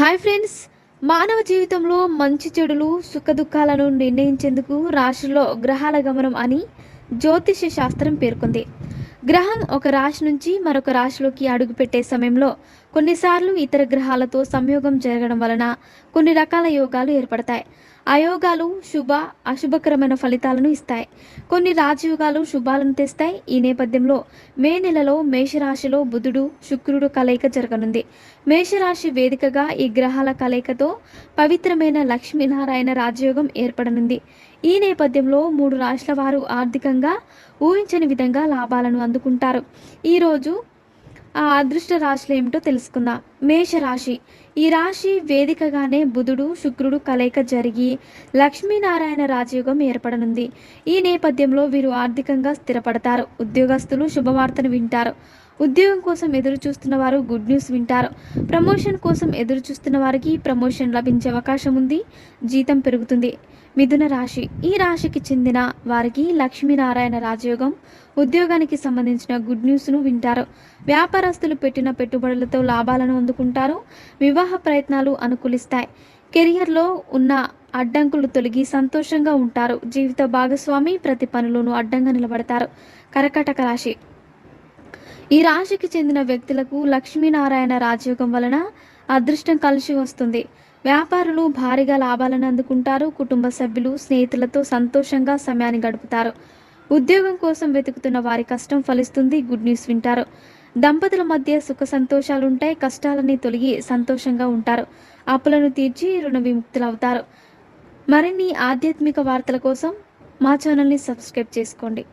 Hi friends. మానవ జీవితంలో మంచి చెడులు సుఖదుఖాలను నిర్ణయించేందుకు రాశిలో గ్రహాల గమనం అని జ్యోతిష శాస్త్రం పేర్కొంది. గ్రహం ఒక రాశి నుంచి మరొక రాశిలోకి అడుగుపెట్టే సమయంలో కొన్నిసార్లు ఇతర గ్రహాలతో సంయోగం జరగడం వలన కొన్ని రకాల యోగాలు ఏర్పడతాయి. ఆ యోగాలు శుభ అశుభకరమైన ఫలితాలను ఇస్తాయి. కొన్ని రాజయోగాలు శుభాలను తెస్తాయి. ఈ నేపథ్యంలో మే నెలలో మేషరాశిలో బుధుడు శుక్రుడు కలయిక జరగనుంది. మేషరాశి వేదికగా ఈ గ్రహాల కలయికతో పవిత్రమైన లక్ష్మీనారాయణ రాజయోగం ఏర్పడనుంది. ఈ నేపథ్యంలో మూడు రాష్ట్రాల వారు ఆర్థికంగా ఊహించని విధంగా లాభాలను అందుకుంటారు. ఈరోజు ఆ అదృష్ట రాశులు ఏమిటో తెలుసుకుందాం. మేషరాశి ఈ రాశి వేదికగానే బుధుడు శుక్రుడు కలయిక జరిగి లక్ష్మీనారాయణ రాజయోగం ఏర్పడనుంది. ఈ నేపథ్యంలో వీరు ఆర్థికంగా స్థిరపడతారు. ఉద్యోగస్తులు శుభవార్తను వింటారు. ఉద్యోగం కోసం ఎదురు చూస్తున్న వారు గుడ్ న్యూస్ వింటారు. ప్రమోషన్ కోసం ఎదురు చూస్తున్న వారికి ప్రమోషన్ లభించే అవకాశం ఉంది. జీతం పెరుగుతుంది. మిథున రాశి. ఈ రాశికి చెందిన వారికి లక్ష్మీనారాయణ రాజయోగం ఉద్యోగానికి సంబంధించిన గుడ్ న్యూస్ను వింటారు. వ్యాపారస్తులు పెట్టిన పెట్టుబడులతో లాభాలను అందుకుంటారు. వివాహ ప్రయత్నాలు అనుకూలిస్తాయి. కెరియర్లో ఉన్న అడ్డంకులు తొలగి సంతోషంగా ఉంటారు. జీవిత భాగస్వామి ప్రతి పనులను అడ్డంగా నిలబడతారు. కరకటక రాశి. ఈ రాశికి చెందిన వ్యక్తులకు లక్ష్మీనారాయణ రాజయోగం వలన అదృష్టం కలిసి వస్తుంది. వ్యాపారులు భారీగా లాభాలను అందుకుంటారు. కుటుంబ సభ్యులు స్నేహితులతో సంతోషంగా సమయాన్ని గడుపుతారు. ఉద్యోగం కోసం వెతుకుతున్న వారి కష్టం ఫలిస్తుంది. గుడ్ న్యూస్ వింటారు. దంపతుల మధ్య సుఖ సంతోషాలుంటాయి. కష్టాలని కష్టాలన్నీ తొలగి సంతోషంగా ఉంటారు. అప్పులను తీర్చి రుణ విముక్తులవుతారు. మరిన్ని ఆధ్యాత్మిక వార్తల కోసం మా ఛానల్ని సబ్స్క్రైబ్ చేసుకోండి.